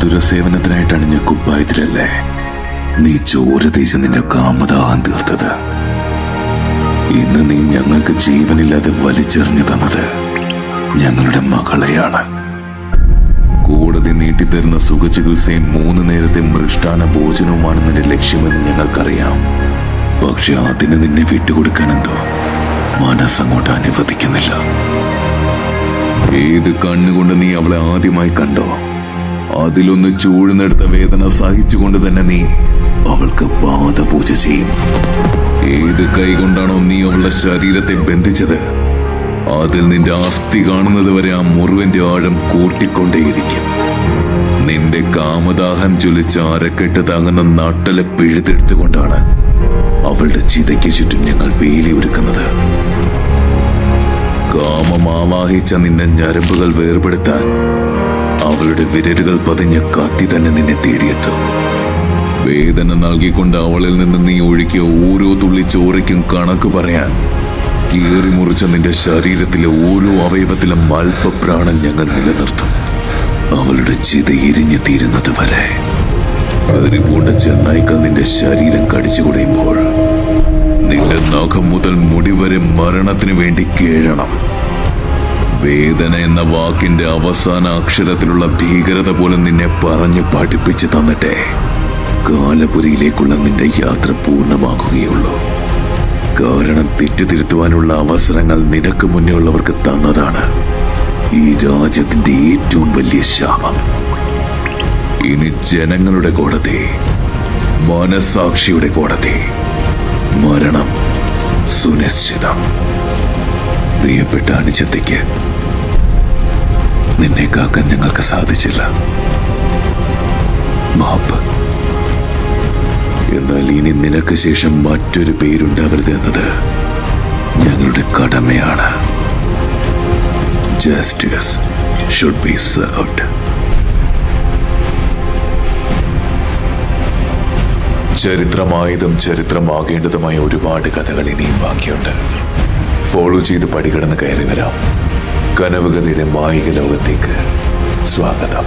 സായുധ സേവനത്തിനായിട്ട് അണിഞ്ഞ കുപ്പായത്തിലല്ലേ? നീ ചോര തേച്ച് നിന്റെ കാമദാഹം തീർത്തത്. ഇന്ന് നീ ഞങ്ങൾക്ക് ജീവനില്ലാതെ വലിച്ചെറിഞ്ഞു തന്നത് ഞങ്ങളുടെ മകളെയാണ്. കോടതി നീട്ടിത്തരുന്ന സുഖചികിത്സയും മൂന്ന് നേരത്തെ മൃഷ്ടാന ഭോജനവുമാണ് നിന്റെ ലക്ഷ്യമെന്ന് ഞങ്ങൾക്കറിയാം. പക്ഷെ അതിന് നിന്നെ വിട്ടുകൊടുക്കാനെന്തോ? മനസ്സങ്ങോട്ട് അനുവദിക്കുന്നില്ല. ഏത് കണ്ണുകൊണ്ട് നീ അവളെ ആദ്യമായി കണ്ടോ? അതിലൊന്ന് ചൂഴ്ന്നെടുത്ത വേദന സഹിച്ചുകൊണ്ട് തന്നെ നീ അവൾക്ക് പാദപൂജ ചെയ്യും. ഏത് കൈകൊണ്ടാണോ നീ അവളുടെ ശരീരത്തെ ബന്ധിച്ചത്? അതിൽ നിന്റെ അസ്ഥി കാണുന്നത് വരെ ആ മുറിവിന്റെ ആഴം കൂട്ടിക്കൊണ്ടേയിരിക്കും. നിന്റെ കാമദാഹം ചൊലിച്ച് അരക്കെട്ട് താങ്ങുന്ന നട്ടലെ പിഴുതെടുത്തുകൊണ്ടാണ് അവളുടെ ചിതയ്ക്ക് ചുറ്റും ഞങ്ങൾ വേലി ഒരുക്കുന്നത്. കാമമാവാഹിച്ച നിന്റെ ഞരമ്പുകൾ വേർപെടുത്താൻ അവളുടെ വിരലുകൾ പതിഞ്ഞ കത്തി തന്നെ നിന്നെ തേടിയെത്തും. വേദന നൽകിക്കൊണ്ട് അവളിൽ നിന്ന് നീ ഒഴുക്കിയ ഓരോ തുള്ളി ചോരയ്ക്കും കണക്ക് പറയാൻ കീറി മുറിച്ച നിന്റെ ശരീരത്തിലെ ഓരോ അവയവത്തിലും അല്പപ്രാണൻ ഞങ്ങൾ നിലനിർത്തും. അവളുടെ ചിത ഇരിഞ്ഞു തീരുന്നത് വരെ. അതിരിപൂണ്ട ചെന്നായിക്കൾ നിന്റെ ശരീരം കടിച്ചു കുടയുമ്പോൾ നിന്റെ നഖം മുതൽ മുടി വരെ മരണത്തിന് വേണ്ടി കേഴണം. വേദന എന്ന വാക്കിന്റെ അവസാന അക്ഷരത്തിലുള്ള ഭീകരത പോലും നിന്നെ പറഞ്ഞു പഠിപ്പിച്ചു തന്നിട്ടെ. കാലപുരിയിലേക്കുള്ള നിന്റെ യാത്ര പൂർണമാകുകയുള്ളൂ. കാരണം തെറ്റുതിരുത്തുവാനുള്ള അവസരങ്ങൾ നിനക്ക് മുന്നേ ഉള്ളവർക്ക് തന്നതാണ്. ഈ രാജ്യത്തിന്റെ ഏറ്റവും വലിയ ശാപം. ഇനി ജനങ്ങളുടെ കോടതി മനസാക്ഷിയുടെ കോടതി മരണം സുനിശ്ചിതം. പ്രിയപ്പെട്ട അനുജത്തിക്ക് നിന്നെ കാക്കാൻ ഞങ്ങൾക്ക് സാധിച്ചില്ല. മാപ്പ്. എന്നാൽ ഇനി നിനക്ക് ശേഷം മറ്റൊരു പേരുണ്ടാവരുത് എന്നത് ഞങ്ങളുടെ കടമയാണ്. ജസ്റ്റിസ് ഷുഡ് ബി സർവ്ഡ് ചരിത്രമായതും ചരിത്രമാകേണ്ടതുമായ ഒരുപാട് കഥകൾ ഇനിയും ബാക്കിയുണ്ട്. ഫോളോ ചെയ്ത് പടികടന്ന് കയറി വരാം. കനവുകഥയുടെ മായിക ലോകത്തേക്ക് സ്വാഗതം.